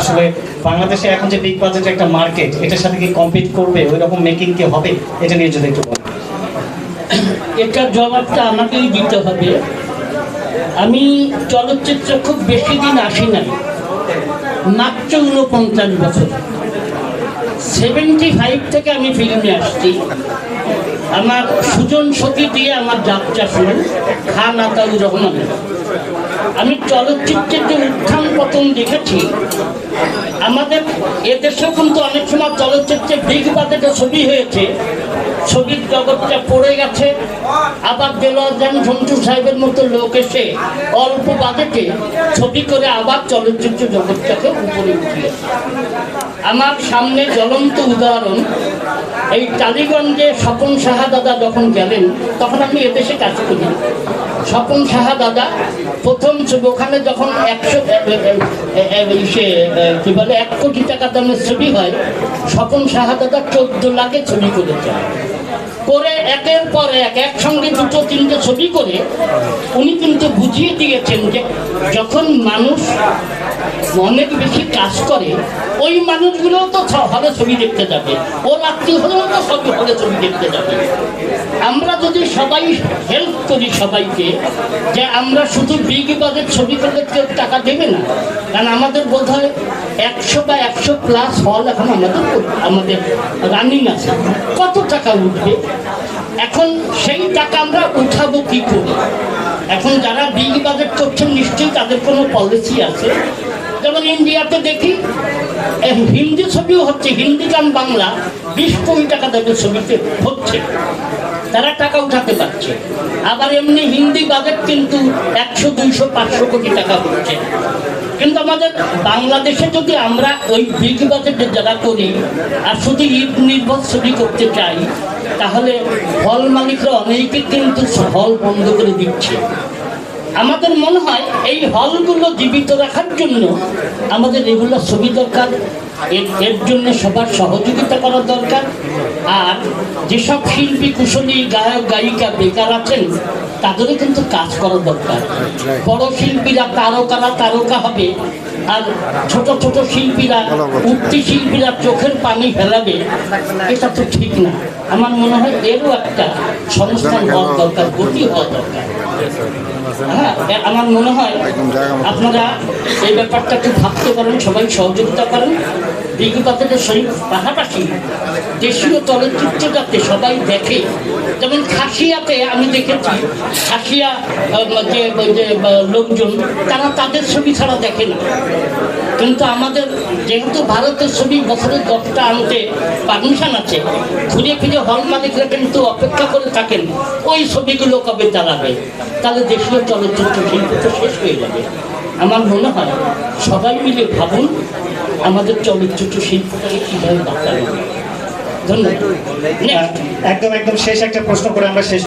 আসলে বাংলাদেশে এখন যে বিগ বাজেট একটা মার্কেট এটার সাথে কি কম্পিট করবে? ওই রকম মেকিং কি হবে? এটা নিয়ে যদি একটু বলেন। এটার জবাবটা আমাকেই দিতে হবে। আমি চলচ্চিত্রে খুব বেশি দিন আসি নাই। মাত্র উনপঞ্চাশ বছর। সেভেন্টি ফাইভ থেকে আমি ফিল্মে আসছি। আমার সুজন সতী দিয়ে আমার যাত্রা শুরু। খান আতাউর রহমানের আমি চলচ্চিত্রের যে উত্থান পতন দেখেছি। আমাদের এদেশেও কিন্তু অনেক সময় চলচ্চিত্রে বিগ বাজেটে ছবি হয়েছে। ছবির জগৎটা পড়ে গেছে। আবার দেলোয়ার ঝন্টু সাহেবের মতো লোক এসে অল্প বাজেটে ছবি করে আবার চলচ্চিত্র জগৎটাকে উপরে উঠিয়েছে আমার সামনে জ্বলন্ত উদাহরণ, এই টালিগঞ্জে স্বপন সাহা দাদা যখন গেলেন, তখন আমি এদেশে কাজ করি। স্বপন সাহা দাদা প্রথম ওখানে যখন একশো সে কি বলে এক কোটি টাকা দামের ছবি হয়। স্বপন সাহা দাদা চোদ্দ লাখে ছবি করেছেন করে একের পর এক, একসঙ্গে দুটো, তিনটে ছবি করে উনি কিন্তু বুঝিয়ে দিয়েছেন যে যখন মানুষ অনেক বেশি কাজ করে, ওই মানুষগুলোও তো হলে ছবি দেখতে যাবে। ও রাত্রি হলেও তো সব হলে ছবি দেখতে যাবে। আমরা যদি সবাই হেল্প করি সবাইকে যে আমরা শুধু বিগ বাজেট ছবি করলে কেউ টাকা দেবে না, কারণ আমাদের বোধ হয় একশো বা একশো প্লাস হল এখন আমাদের আমাদের রানিং আছে। কত টাকা উঠবে। এখন সেই টাকা আমরা উঠাবো কি করে? এখন যারা বিগ বাজেট করছেন নিশ্চয়ই তাদের কোনো পলিসি আছে। যেমন ইন্ডিয়াতে দেখি হিন্দি ছবিও হচ্ছে, হিন্দি গান বাংলা বিশ কোটি টাকা দেবে ছবিতে হচ্ছে। তারা টাকা উঠাতে পারছে। আবার এমনি হিন্দি বাজেট কিন্তু একশো, দুইশো, পাঁচশো কোটি টাকা হচ্ছে কিন্তু আমাদের বাংলাদেশে যদি আমরা ওই বিগ বাজেটে যারা করি, আর শুধু ঈদ নির্ভর ছবি করতে চাই, তাহলে হল মালিকরা অনেকে কিন্তু হল বন্ধ করে দিচ্ছে। আমাদের মনে হয় এই হলগুলো জীবিত রাখার জন্য আমাদের রেগুলার ছবি দরকার। এর এর জন্য সবার সহযোগিতা করা দরকার। আর যেসব শিল্পী, কুশলী, গায়ক, গায়িকা, বেকার আছেন, তাদেরও কিন্তু কাজ করা দরকার। বড় শিল্পীরা তারকারা তারকা হবে, আর ছোট ছোট শিল্পীরা, উঠতি শিল্পীরা চোখের পানি ফেলাবে, এটা তো ঠিক না। আমার মনে হয় এরও একটা সংস্থান হওয়া দরকার, গতি হওয়া দরকার। হ্যাঁ আমার মনে হয় আপনারা এই ব্যাপারটা একটু ভাবতে পারেন সবাই সহযোগিতা করেন। বিজ্ঞতাদের সহিত পাশাপাশি দেশীয় চলচ্চিত্র যাতে সবাই দেখে যেমন খাসিয়াতে আমি দেখেছি খাসিয়া যে যে লোকজন তারা তাদের ছবি ছাড়া দেখে না। কিন্তু আমাদের যেহেতু ভারতের ছবি বছরে দশটা আনতে পারমিশন আছে ঘুরে ফিরে হল মালিকরা কিন্তু অপেক্ষা করে থাকেন ওই ছবিগুলো কবে চালাবে? তাহলে দেশীয় চলচ্চিত্র শিল্প তো শেষ হয়ে যাবে। আমার মনে হয় সবাই মিলে ভাবুন আমাদের চলচ্চিত্র শিল্পটাকে কীভাবে বাঁচানো ধন্যবাদ। একদম একদম শেষ একটা প্রশ্ন করে আমরা শেষ